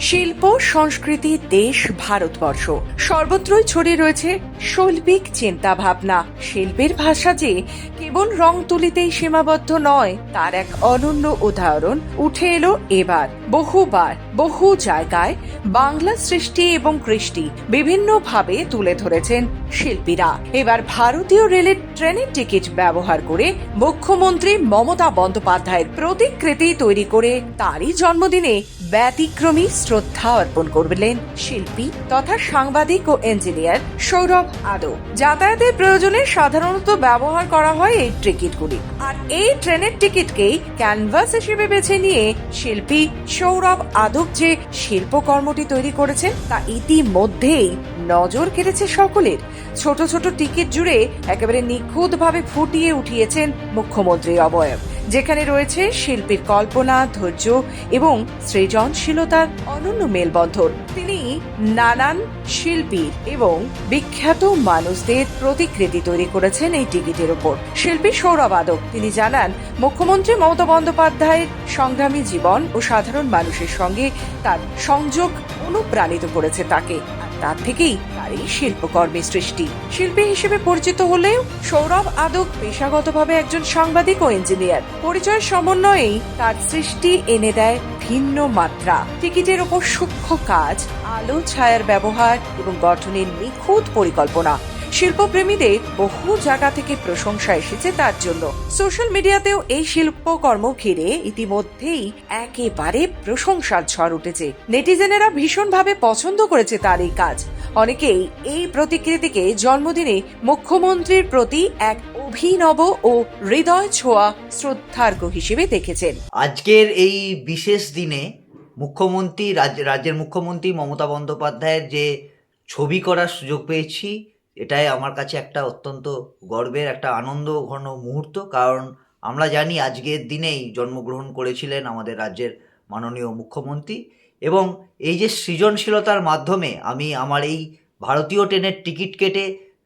শিল্প সংস্কৃতি দেশ ভারতবর্ষ। সর্বত্রই ছড়িয়ে রয়েছে শৈল্পিক চিন্তা ভাবনা শিল্পের ভাষা যে কেবল রং তুলিতেই সীমাবদ্ধ নয়, তার এক অনন্য উদাহরণ উঠে এলো এবার। বহুবার, বহু জায়গায় বাংলা সৃষ্টি এবং কৃষ্টি বিভিন্নভাবে তুলে ধরেছেন শিল্পীরা। এবার ভারতীয় রেলের ট্রেনের টিকিট ব্যবহার করে মুখ্যমন্ত্রী মমতা বন্দ্যোপাধ্যায়ের প্রতিকৃতি তৈরি করে তারই জন্মদিনে ব্যতিক্রমী শ্রদ্ধা অর্পণ করবেন শিল্পী তথা সাংবাদিক ও ইঞ্জিনিয়ার সৌরভ আদৌ। যাতায়াতের প্রয়োজনে সাধারণত ব্যবহার করা হয় এই টিকিটগুলি। আর এই ট্রেনের টিকিটকেই ক্যানভাস হিসেবে বেছে নিয়ে শিল্পী সৌরভ আদক যে শিল্পকর্মটি তৈরি করেছেন তা ইতিমধ্যেই নজর কেড়েছে সকলের। ছোট ছোট টিকিট জুড়ে একেবারে নিখুঁতভাবে ফুটিয়ে উঠিয়েছেন মুখ্যমন্ত্রী অবয়ব। যেখানে রয়েছে শিল্পীর কল্পনা, ধৈর্য এবং সৃজনশীলতার অনন্য মেলবন্ধন। তিনি নানান শিল্পীর এবং বিখ্যাত মানুষদের প্রতিকৃতি তৈরি করেছেন এই টিকিটের উপর। শিল্পী সৌরভ আদক, তিনি জানান, মুখ্যমন্ত্রী মমতা বন্দ্যোপাধ্যায়ের সংগ্রামী জীবন ও সাধারণ মানুষের সঙ্গে তার সংযোগ অনুপ্রাণিত করেছে তাকে। তার থেকেই তার এই শিল্পকর্মের সৃষ্টি। শিল্পী হিসেবে পরিচিত হলেও সৌরভ আদক পেশাগতভাবে একজন সাংবাদিক ও ইঞ্জিনিয়ার। পরিচয়ের সমন্বয়েই তার সৃষ্টি এনে দেয় ভিন্ন মাত্রা। টিকিটের ওপর সূক্ষ্ম কাজ, আলো, ছায়ার ব্যবহার এবং গঠনের নিখুঁত পরিকল্পনা। শিল্পপ্রেমীদের বহু জায়গা থেকে প্রশংসা এসেছে তার জন্য। সোশ্যাল মিডিয়াতেও এই শিল্পকর্ম ঘিরে ইতিমধ্যেই একেবারে প্রশংসার ঝড় উঠেছে। নেটিজেনেরা ভীষণভাবে পছন্দ করেছে তার এই কাজ। অনেকেই এই প্রতিকৃতিকে জন্মদিনে মুখ্যমন্ত্রীর প্রতি এক অভিনব ও হৃদয় ছোঁয়া শ্রদ্ধার্ঘ হিসেবে দেখেছেন। আজকের এই বিশেষ দিনে মুখ্যমন্ত্রী রাজ্য রাজ্যের মুখ্যমন্ত্রী মমতা বন্দ্যোপাধ্যায়ের যে ছবি করার সুযোগ পেয়েছি এটাই আমার কাছে একটা অত্যন্ত গর্বের একটা আনন্দ ঘন মুহূর্ত। কারণ আমরা জানি আজকের দিনেই জন্মগ্রহণ করেছিলেন আমাদের রাজ্যের মাননীয় মুখ্যমন্ত্রী এবং এই যে সৃজনশীলতার মাধ্যমে আমি আমার এই ভারতীয় ট্রেনের টিকিট কেটে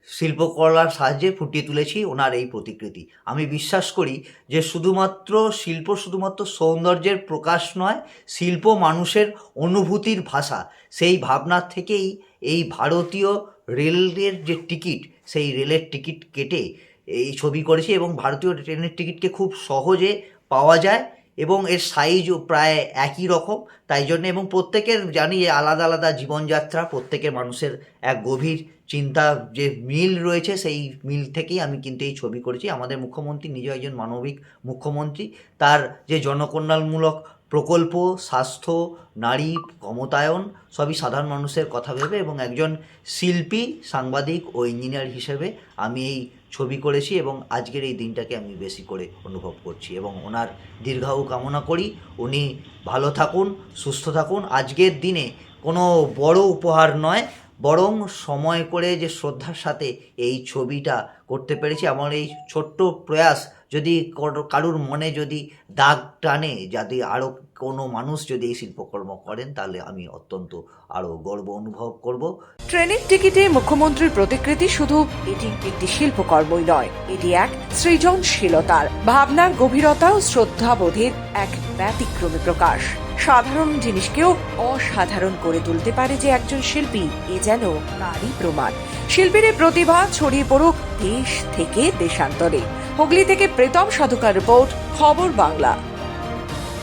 শিল্পকলার সাহায্যে ফুটিয়ে তুলেছি ওনার এই প্রতিকৃতি। আমি বিশ্বাস করি যে শুধুমাত্র শিল্প শুধুমাত্র সৌন্দর্যের প্রকাশ নয়, শিল্প মানুষের অনুভূতির ভাষা। সেই ভাবনার থেকেই এই ভারতীয় রেলের যে টিকিট, সেই রেলের টিকিট কেটে এই ছবি করেছি এবং ভারতীয় ট্রেনের টিকিটকে খুব সহজে পাওয়া যায় এবং এর সাইজও প্রায় একই রকম। তাই জন্য এবং প্রত্যেকের জানি যে আলাদা আলাদা জীবনযাত্রা, প্রত্যেকের মানুষের এক গভীর চিন্তা যে মিল রয়েছে, সেই মিল থেকেই আমি কিন্তু এই ছবি করেছি। আমাদের মুখ্যমন্ত্রী নিজেও একজন মানবিক মুখ্যমন্ত্রী। তার যে জনকল্যাণমূলক প্রকল্প, স্বাস্থ্য, নারী, ক্ষমতায়ন সবই সাধারণ মানুষের কথা ভেবে এবং একজন শিল্পী, সাংবাদিক ও ইঞ্জিনিয়ার হিসেবে আমি এই ছবি করেছি এবং আজকের এই দিনটাকে আমি বেশি করে অনুভব করছি এবং ওনার দীর্ঘায়ু কামনা করি। উনি ভালো থাকুন, সুস্থ থাকুন। আজকের দিনে কোনো বড় উপহার নয়, বরং সময় করে যে শ্রদ্ধার সাথে এই ছবিটা করতে পেরেছি। আমার এই ছোট্ট প্রয়াস যদি কারুর মনে যদি দাগ টানে যদি আরও কোনো মানুষ যদি এই শিল্পকর্ম করেন, তাহলে আমি অত্যন্ত আরও গর্ব অনুভব করব। ট্রেনের টিকিটে মুখ্যমন্ত্রীর প্রতিকৃতি শুধু এটি একটি শিল্পকর্মই নয়, এটি এক সৃজনশীলতার, ভাবনার গভীরতা ও শ্রদ্ধাবোধের এক ব্যতিক্রমী প্রকাশ। সাধারণ জিনিসকেও অসাধারণ করে তুলতে পারে যে একজন শিল্পী, এ যেন তারই প্রমাণ। শিল্পীর প্রতিভা ছড়িয়ে পড়ুক দেশ থেকে দেশান্তরে। হুগলি থেকে প্রীতম সাধুকার রিপোর্ট খবর বাংলা।